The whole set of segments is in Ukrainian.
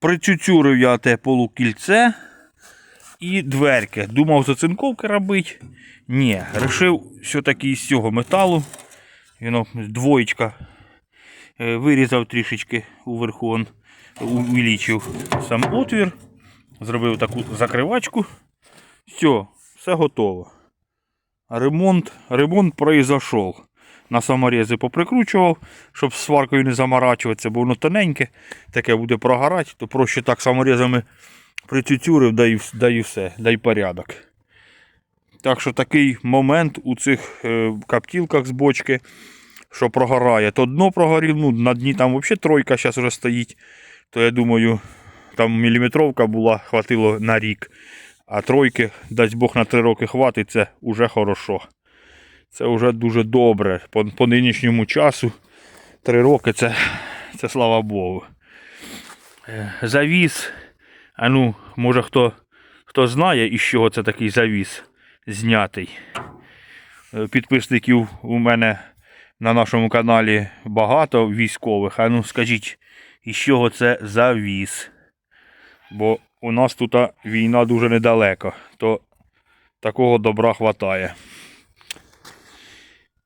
Прицюцюрив я те полукільце і дверки. Думав зацинковки робити. Ні, рішив все-таки із цього металу. Воно двоєчка. Е, Вирізав трішечки уверху, он увеличив сам отвір. Зробив таку закривачку. Все, все готово. Ремонт, ремонт произошов. На саморези поприкручував, щоб з сваркою не заморачуватися, бо воно тоненьке, таке буде прогорати, то проще так саморезами прицюцюрив, да і, і все, да й порядок. Так що такий момент у цих е, каптілках з бочки, що прогорає. То дно прогорів, ну на дні там взагалі тройка зараз вже стоїть. То я думаю, там міліметровка була, хватило на рік. А тройки, дасть Бог на три роки хватить, це вже хорошо. Це вже дуже добре. По, по нинішньому часу три роки це, це слава Богу. Е, Завіс. А ну, може хто, хто знає, із чого це такий завіс знятий. Е, Підписників у мене на нашому каналі багато військових. А ну скажіть, із чого це завіс? Бо у нас тут війна дуже недалеко, то такого добра хватає.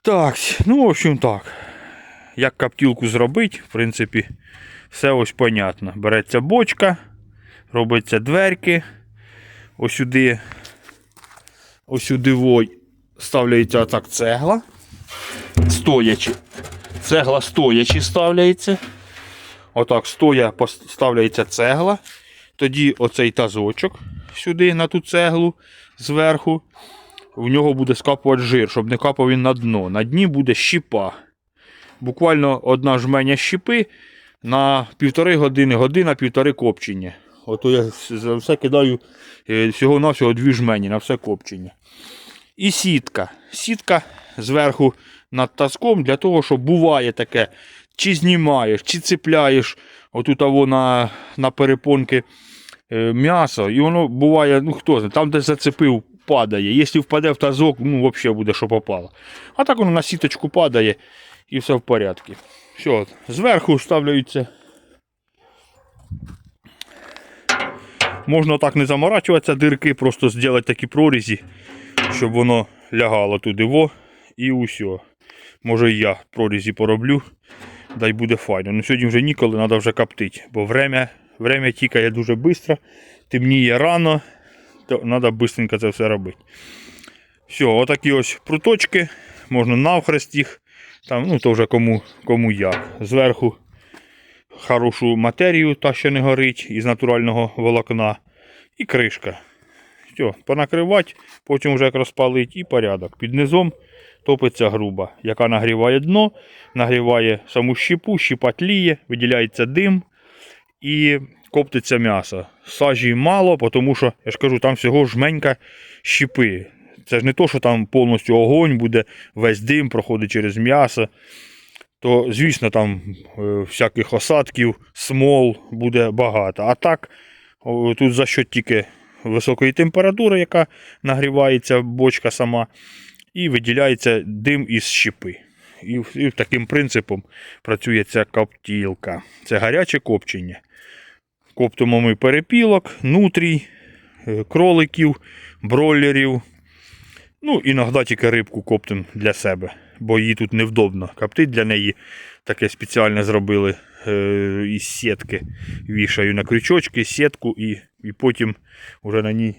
Так, ну, в общем так. Як каптілку зробити, в принципі, все ось понятно. Береться бочка, робиться дверки. Ось сюди, вой ставляється так цегла. Стоячи. Цегла стоячи ставляється. Отак стоя ставляється цегла. Тоді оцей тазочок сюди на ту цеглу зверху. В нього буде скапувати жир, щоб не капав він на дно. На дні буде щіпа. Буквально одна жменя щіпи на півтори години, година, півтори копчення. Ото я за все кидаю е, всього-навсього дві жмені на все копчення. І сітка. Сітка зверху над тазком для того, щоб буває таке, чи знімаєш, чи цепляєш отут аво на, на перепонки е, м'ясо, і воно буває, ну хто знає, там де зацепив, падає. Якщо впаде в тазок, ну взагалі буде, що попало. А так воно на сіточку падає і все в порядку. Все, зверху вставляються. Можна так не заморачуватися дирки, просто зробити такі прорізі, щоб воно лягало туди во і усе. Може і я прорізі пороблю, дай буде файно. Ну сьогодні вже ніколи, треба вже коптити, бо время, время тікає дуже швидко, темніє рано, то треба швидко це все робити. Все, отакі ось пруточки, можна навхрест їх, там, ну то вже кому, кому як. Зверху хорошу матерію, та що не горить, із натурального волокна. І кришка. Все, понакривати, потім вже як розпалить і порядок. Під низом топиться груба, яка нагріває дно, нагріває саму щепу, щепа тліє, виділяється дим і коптиться м'ясо. Сажі мало, тому що, я ж кажу, там всього жменька щепи. Це ж не то, що там повністю огонь буде, весь дим проходить через м'ясо. То, звісно, там е, всяких осадків, смол буде багато. А так, тут за що тільки високої температури, яка нагрівається бочка сама, і виділяється дим із щепи. І, і таким принципом працює ця коптілка. Це гаряче копчення. Коптимо ми перепілок, нутрій, е, кроликів, бройлерів. Ну, іноді тільки рибку коптим для себе, бо її тут невдобно. Коптить для неї таке спеціально зробили е, із сітки. Вішаю на крючочки, сітку і, і потім вже на ній.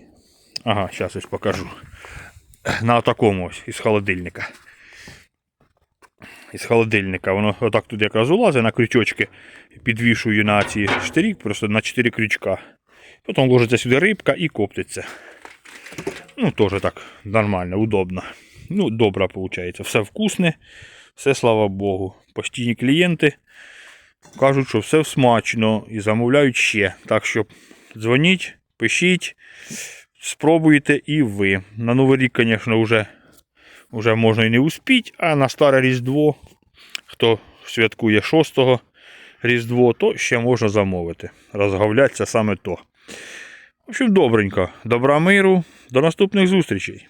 Ага, зараз ось покажу. На такому ось із холодильника. Із холодильника. Воно отак тут якраз улазить на крючочки. Підвішую на ці штирі, просто на 4 крючка. Потім ложиться сюди рибка і коптиться. Ну, теж так нормально, удобно. Ну, добре виходить. Все вкусне, все слава Богу. Постійні клієнти кажуть, що все смачно і замовляють ще. Так що дзвоніть, пишіть, спробуйте і ви. На Новий рік, звісно, вже, вже можна і не успіть, а на старе Різдво, хто святкує 6 Різдво, то ще можна замовити. Розговляться саме то. В общем, добренько. Добра миру. До наступних зустрічей.